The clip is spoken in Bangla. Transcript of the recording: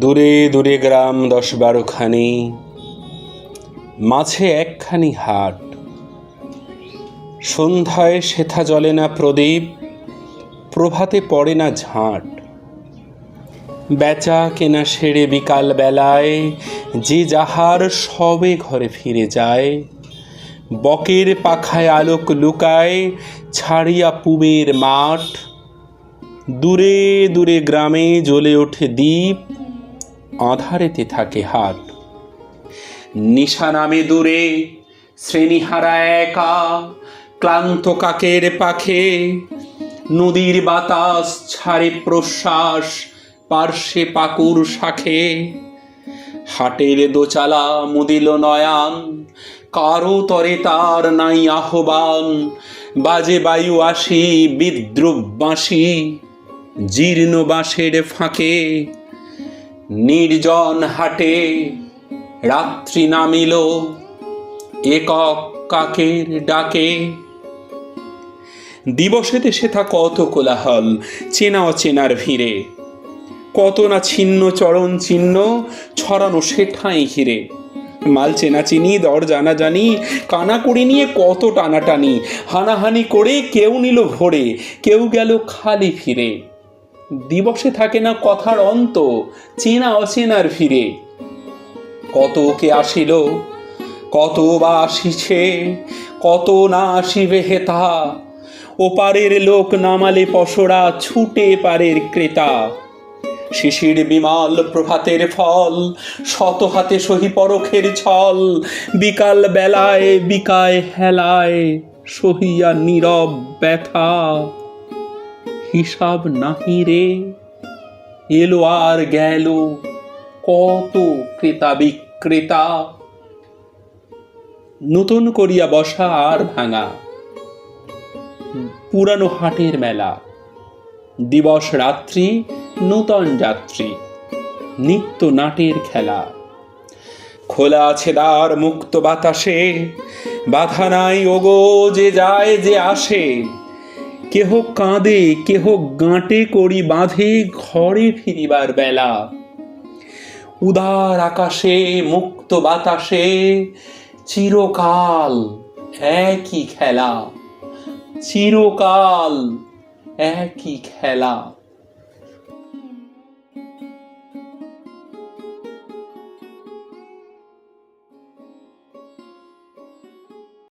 দূরে দূরে গ্রাম দশ বারোখানি, মাঝে একখানি হাট। সন্ধ্যায় সেথা জ্বলে না প্রদীপ, প্রভাতে পড়ে না ঝাঁট। বেচা কেনা সেরে বিকাল বেলায়, যে যাহার সবে ঘরে ফিরে যায়। বকের পাখায় আলোক লুকায়, ছাড়িয়া পুবের মাঠ। দূরে দূরে গ্রামে জ্বলে ওঠে দ্বীপ, আধারেতে থাকে হাট। নিশা নামে দূরে, শ্রেণীহারা একা, ক্লান্ত কাকের পাখে। নদীর বাতাস ছাড়ে প্রশ্বাস পার্শ্বে পাকুর শাখে। হাটের দোচালা মুদিল নয়ান, কারও তরে তার নাই আহ্বান। বাজে বায়ু আসি, বিদ্রুপ বাঁশি, জীর্ণ বাঁশের ফাঁকে। নির্জন হাটে রাত্রি নামিল, একক কাকের ডাকে। দিবসেতে সেথা কত কোলাহল চেনা অচেনার ভিড়ে। কত না ছিন্ন, চরণ চিহ্ন ছড়ানো সেঠাই ঘিরে মাল চেনা চিনি, দর জানা জানি কানাকুড়ি নিয়ে কত টানাটানি। হানাহানি করে কেউ নিল ভরে, কেউ গেল খালি ফিরে। দিবসে থাকে না কথার অন্ত, চেনা অচেনার ফিরে কত কে আসিল, কত বা আসিছে, কত না আসিবে হেতা ওপারের লোক নামালে পশরা ছুটে পারের ক্রেতা। শিশির বিমাল প্রভাতের ফল, শত হাতে সহি পরখের ছল, বিকাল বেলায় বিকায় হেলায় সহিয়া নীরব ব্যথা। হিসাব নাহি রে, এলো আর গেল কত ক্রেতা বিক্রেতা। নতুন করিয়া বসা আর ভাঙা। পুরানো হাটের মেলা, দিবস রাত্রি নূতন যাত্রী, নিত্য নাটের খেলা। খোলা আছে দ্বার মুক্ত বাতাসে, বাধা নাই, ওগো, যে যায়, যে আসে। কেহ কাঁদে, কেহ গাঁটে করি বাঁধে, ঘরে ফিরিবার বেলা। উদার আকাশে, মুক্ত বাতাসে, চিরকাল একই খেলা। চিরকাল একই খেলা।